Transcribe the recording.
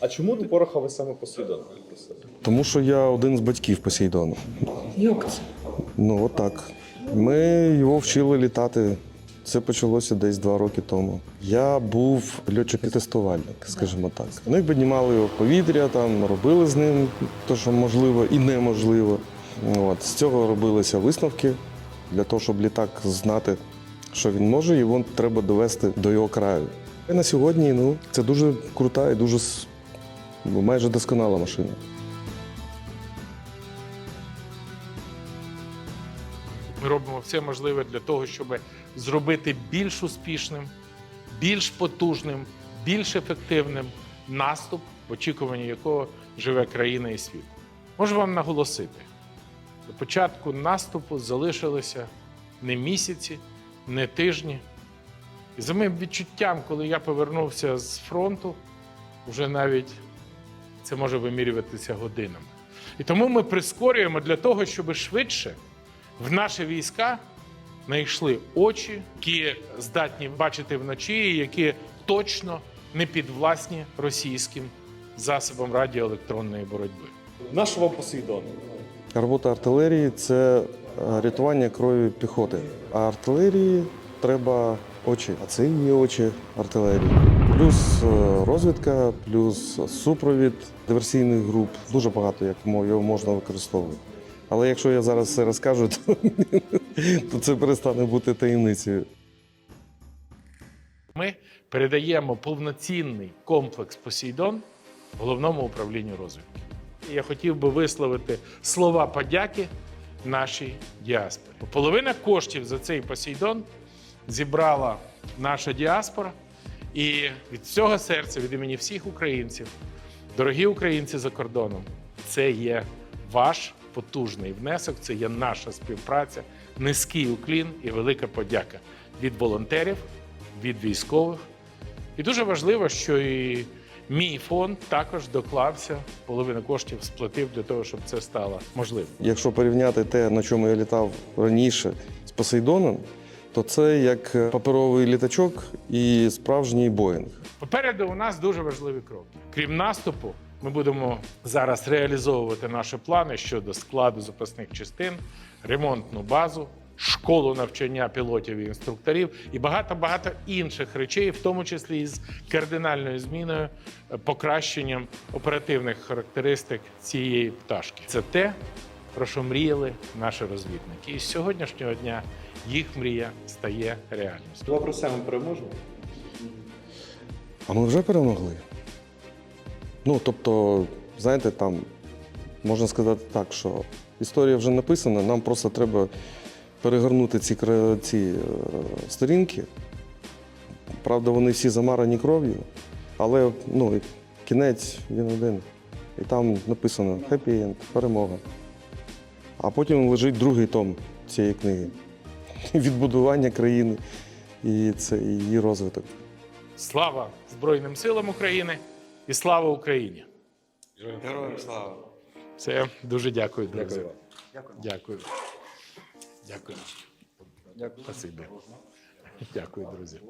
А чому ти порохове саме Посейдон? Тому що я один з батьків Посейдону. Як це? Ну, отак. Ми його вчили літати. Це почалося десь два роки тому. Я був льотчик-тестувальник, скажімо так. Вони піднімали його в повітря, там робили з ним те, що можливо і неможливо. От. З цього робилися висновки для того, щоб літак знати, що він може, його треба довести до його краю. І на сьогодні ну, це дуже крута і дуже ну, майже досконала машина. Ми робимо все можливе для того, щоб зробити більш успішним, більш потужним, більш ефективним наступ, в очікуванні якого живе країна і світ. Можу вам наголосити: до початку наступу залишилося не місяці, не тижні. І за моїм відчуттям, коли я повернувся з фронту, вже навіть це може вимірюватися годинами. І тому ми прискорюємо для того, щоб швидше в наші війська знайшли очі, які здатні бачити вночі, і які точно не підвласні російським засобам радіоелектронної боротьби. Нашого Посейдон. Робота артилерії це е, рятування крові піхоти. А артилерії треба очі. А це і є очі артилерії. Плюс е, розвідка, плюс супровід диверсійних груп. Дуже багато як його можна використовувати. Але якщо я зараз все розкажу, то, то це перестане бути таємницею. Ми передаємо повноцінний комплекс Посейдон головному управлінню розвідки. І я хотів би висловити слова подяки нашій діаспорі. Половина коштів за цей Посейдон зібрала наша діаспора. І від всього серця, від імені всіх українців, дорогі українці за кордоном, це є ваш потужний внесок, це є наша співпраця, низький уклін і велика подяка від волонтерів, від військових. І дуже важливо, що і мій фонд також доклався, половину коштів сплатив для того, щоб це стало можливим. Якщо порівняти те, на чому я літав раніше з Посейдоном, то це як паперовий літачок і справжній Боїнг. Попереду у нас дуже важливі кроки. Крім наступу, ми будемо зараз реалізовувати наші плани щодо складу запасних частин, ремонтну базу, школу навчання пілотів і інструкторів і багато багато інших речей, в тому числі із кардинальною зміною, е, покращенням оперативних характеристик цієї пташки. Це те, про що мріяли наші розвідники. І з сьогоднішнього дня їх мрія стає реальністю. Два про це ми переможемо. А ми вже перемогли. Ну, тобто, знаєте, там можна сказати так, що історія вже написана, нам просто треба перегорнути ці, ці е, сторінки. Правда, вони всі замарані кров'ю, але ну, кінець він один. І там написано «Happy End», перемога. А потім лежить другий том цієї книги. Відбудування країни і це її розвиток. Слава Збройним силам України і слава Україні! Героям слава! Все, дуже дякую, друзі. Дякую. Дякую. Дякую. Дякую. Дякую, друзі.